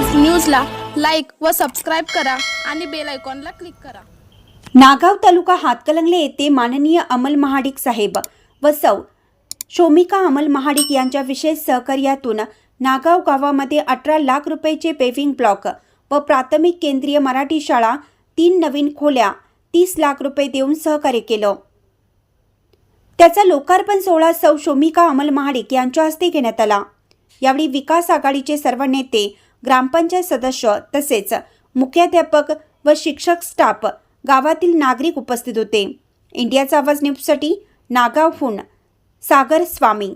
व सबस्क्राईब करा आणि बेल आयकॉनला क्लिक करा. नागाव तालुका हातकलंगले येथे माननीय अमल महाडिक साहेब व सौ शोमिका अमल महाडिक यांच्या विशेष सहकार्यातून नागाव गावामध्ये अठरा लाख रुपयाचे पेव्हिंग ब्लॉक व प्राथमिक केंद्रीय मराठी शाळा तीन नवीन खोल्या तीस लाख रुपये देऊन सहकार्य केलं. त्याचा लोकार्पण सोहळा सौ शोमिका अमल महाडिक यांच्या हस्ते घेण्यात आला. यावेळी विकास आघाडीचे सर्व नेते ग्रामपंचायत सदस्य तसेच मुख्याध्यापक व शिक्षक स्टाफ गावातील नागरिक उपस्थित होते. इंडियाचा आवाज न्यूजसाठी नागावहून सागर स्वामी.